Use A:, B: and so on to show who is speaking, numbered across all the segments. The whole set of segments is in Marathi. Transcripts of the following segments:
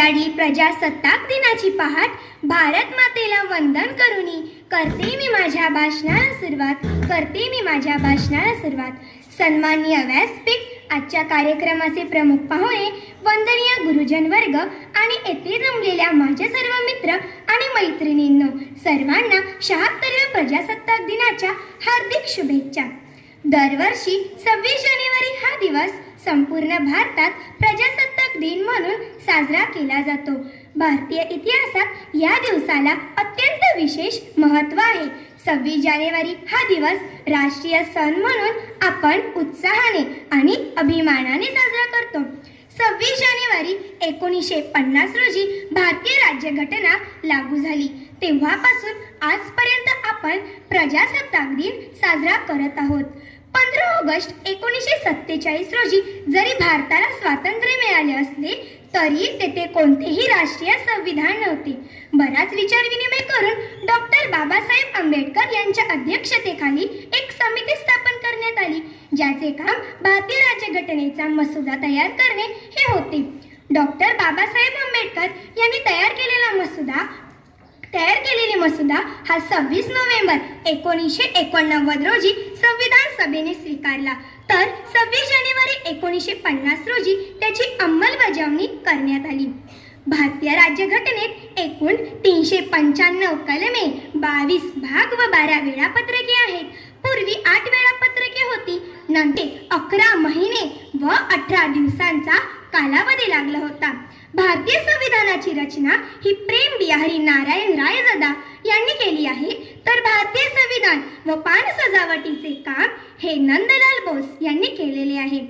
A: उजाडली प्रजासत्ताक दिनाची पहाट भारत मातेला वंदन करुनी. करते मी माझ्या भाषणाला सुरुवात करते मी माझ्या भाषणाला सुरुवात. सन्माननीय व्यासपीठ आजच्या कार्यक्रमाचे प्रमुख पाहुणे वंदनीय गुरुजन वर्ग आणि येथे जमलेल्या माझे सर्व मित्र आणि मैत्रिणींनो सर्वांना शहात्तरव्या प्रजासत्ताक दिनाच्या हार्दिक शुभेच्छा. दरवर्षी सव्वीस जानेवारी हा दिवस संपूर्ण भारतात प्रजासत्ताक दिन म्हणून साजरा केला जातो. भारतीय इतिहासात या दिवसाला अत्यंत विशेष महत्त्व आहे. सव्वीस जानेवारी हा दिवस राष्ट्रीय सण म्हणून आपण उत्साहाने आणि अभिमानाने साजरा करतो. सव्वीस जानेवारी एकोणीसशे पन्नास रोजी भारतीय राज्यघटना लागू झाली. तेव्हापासून आजपर्यंत आपण प्रजासत्ताक दिन साजरा करत आहोत. पंधरा ऑगस्ट एकोणीसशे सत्तेचाळीस रोजी जरी भारताला स्वातंत्र्य मिळाले असले तरी तेथे कोणतेही राष्ट्रीय संविधान नव्हते. बराच विचार विनिमय करून डॉक्टर बाबासाहेब आंबेडकर यांच्या अध्यक्षतेखाली एक समिती स्थापन करण्यात आली ज्याचे काम भारतीय राज्यघटनेचा मसुदा तयार करणे हे होते. डॉक्टर बाबासाहेब आंबेडकर यांनी तयार केलेला मसुदा तयार केलेला मसुदा हा सव्वीस नोव्हेंबर एकोणीसशे एकोणनव्वद रोजी सभेने स्वीकारला. तर सव्वीस जानेवारी एकोणीसशे पन्नास रोजी त्याची अंमलबजावणी करण्यात आली. भारतीय राज्यघटनेत एकूण तीनशे पंच्याण्णव कलमे बावीस भाग व बारा वेळापत्रके आहेत. पूर्वी आठ वेळापत्रके होती. नंतर अकरा महिने व अठरा दिवसांचा कालावधी लागला होता. भारतीय संविधानाची रचना ही प्रेम बिहारी नारायण रायजदा यांनी केली आहे. तर भारतीय संविधान व पान सजावटीचे काम हे नंदलाल बोस यांनी केलेले आहे.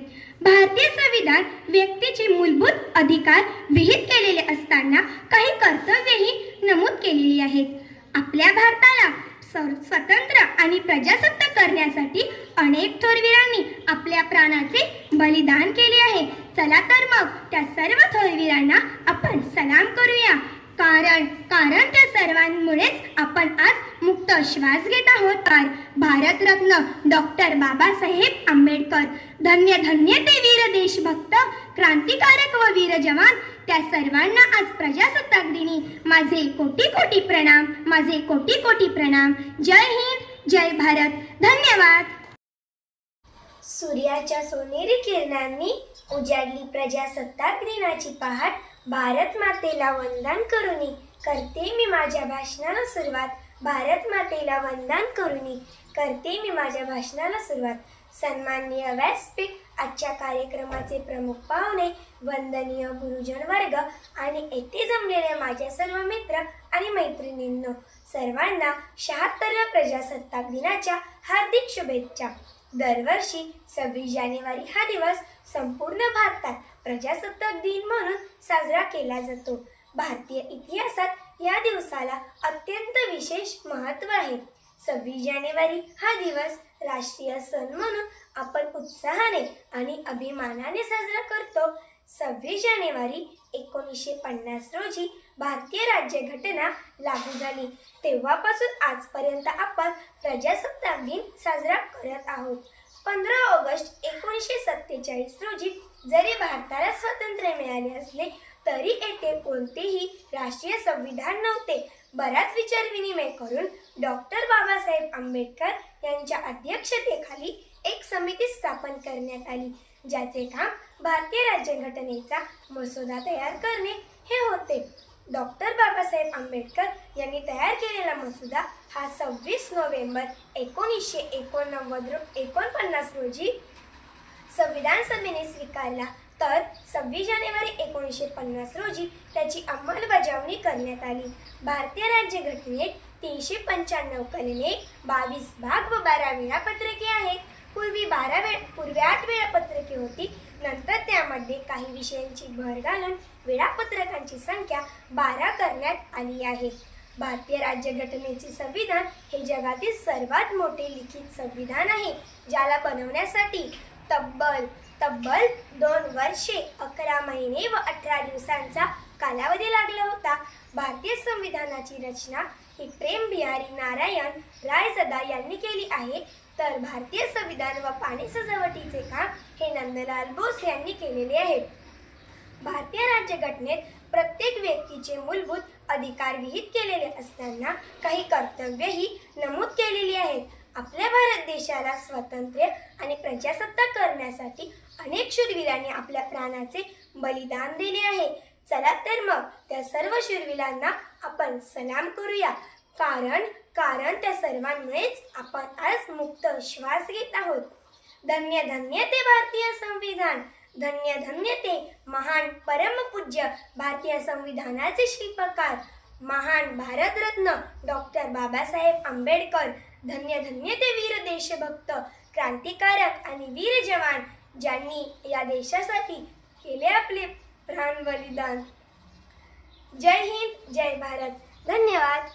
A: भारतीय संविधान व्यक्तीचे मूलभूत अधिकार विहित केलेले असताना काही कर्तव्यही नमूद केलेली आहेत. आपल्या भारताला स्वतंत्र आणि प्रजासत्ताक करण्यासाठी अनेक थोरवीरांनी आपल्या प्राणाचे बलिदान केले आहे. चला तर मग त्या सर्व थोरवीरांना आपण सलाम करूया. कारण कारण त्या सर्वांमुळेच आपण आज मुक्त श्वास घेत आहोत. तर भारतरत्न डॉक्टर बाबासाहेब आंबेडकर धन्य धन्य ते वीर देशभक्त क्रांतिकारक व वीर जवान त्या सर्वांना आज प्रजासत्ताक दिनी. माझे कोटी कोटी प्रणाम माझे कोटी कोटी प्रणाम. जय हिंद जय भारत. धन्यवाद.
B: सूर्याच्या सोनेरी किरणांनी उजाडली प्रजासत्ताक दिनाची पहाट भारत मातेला वंदन करुनी. करते मी माझ्या भाषणाला सुरुवात. भारत मातेला वंदन करुनी. करते मी माझ्या भाषणाला सुरुवात. सन्माननीय व्यासपीठ आजच्या कार्यक्रमाचे प्रमुख पाहुणे वंदनीय गुरुजन वर्ग आणि येथे जमलेल्या माझ्या सर्व मित्र आणि मैत्रिणींनो सर्वांना शहात्तरव्या प्रजासत्ताक दिनाच्या हार्दिक शुभेच्छा. दरवर्षी सव्वीस जानेवारी हा दिवस संपूर्ण भारतात प्रजासत्ताक दिन म्हणून साजरा केला जातो. भारतीय इतिहासात या दिवसाला अत्यंत विशेष महत्त्व आहे. सव्वीस जानेवारी हा दिवस राष्ट्रीय सण म्हणून आपण उत्साहाने आणि अभिमानाने साजरा करतो. सव्वीस जानेवारी एकोणीसशे पन्नास रोजी भारतीय राज्यघटना लागू झाली. तेव्हापासून आजपर्यंत आपण प्रजासत्ताक दिन साजरा करत आहोत. पंधरा ऑगस्ट एकोणीसशे सत्तेचाळीस रोजी जरी भारताला स्वातंत्र्य मिळाले असले तरी येथे कोणतेही राष्ट्रीय संविधान नव्हते. बराच विचार विनिमय करून डॉक्टर बाबासाहेब आंबेडकर यांच्या अध्यक्षतेखाली एक समिती स्थापन करण्यात आली ज्याचे काम भारतीय राज्यघटनेचा मसुदा तयार करणे हे होते. डॉक्टर बाबासाहेब आंबेडकर यांनी तयार केलेला मसुदा हा सव्वीस नोव्हेंबर एकोणीसशे एकोणनव्वद रो एकोणपन्नास रोजी संविधान सभेने स्वीकारला. तर सव्वीस जानेवारी एकोणीसशे पन्नास रोजी त्याची अंमलबजावणी करण्यात आली. भारतीय राज्यघटनेत तीनशे पंच्याण्णव कलमे बावीस भाग व बारा वेळापत्रके आहेत. पूर्वी बारा वेळ पूर्वी आठ वेळापत्रके होती. नंतर त्यामध्ये काही विषयांची भर घालून वेळापत्रकांची संख्या बारा करण्यात आली आहे. भारतीय राज्यघटनेचे संविधान हे जगातील सर्वात मोठे लिखित संविधान आहे ज्याला बनवण्यासाठी तब्बल तब्बल दोन वर्षे अकरा महिने व अठरा दिवसांचा कालावधी लागला होता. भारतीय संविधानाची रचना ही प्रेम बिहारी नारायण रायजदा यांनी केली आहे. तर भारतीय संविधान व पाणी सजावटीचे काम हे नंदलाल बोस यांनी केलेले आहे भारतीय राज्यघटनेत प्रत्येक व्यक्तीचे मूलभूत अधिकार विहित केलेले असताना काही कर्तव्यही नमूद केलेली आहेत. आपल्या भारत देशाला स्वातंत्र्य आणि प्रजासत्ताक करण्यासाठी अनेक शूरवीरांनी आपल्या प्राणाचे बलिदान दिले आहे. चला तर मग त्या सर्व शूरवीरांना आपण सलाम करूया. कारण कारण त्या सर्वांमुळेच आपण आज मुक्त श्वास घेत आहोत. धन्य धन्य ते भारतीय संविधान. धन्य धन्य ते महान परमपूज्य भारतीय संविधानाचे शिल्पकार. महान भारतरत्न डॉक्टर बाबासाहेब आंबेडकर. धन्य धन्य ते वीर देशभक्त क्रांतिकारक आणि वीर जवान ज्यांनी या देशासाठी केले आपले प्राण बलिदान. जय हिंद जय भारत. धन्यवाद.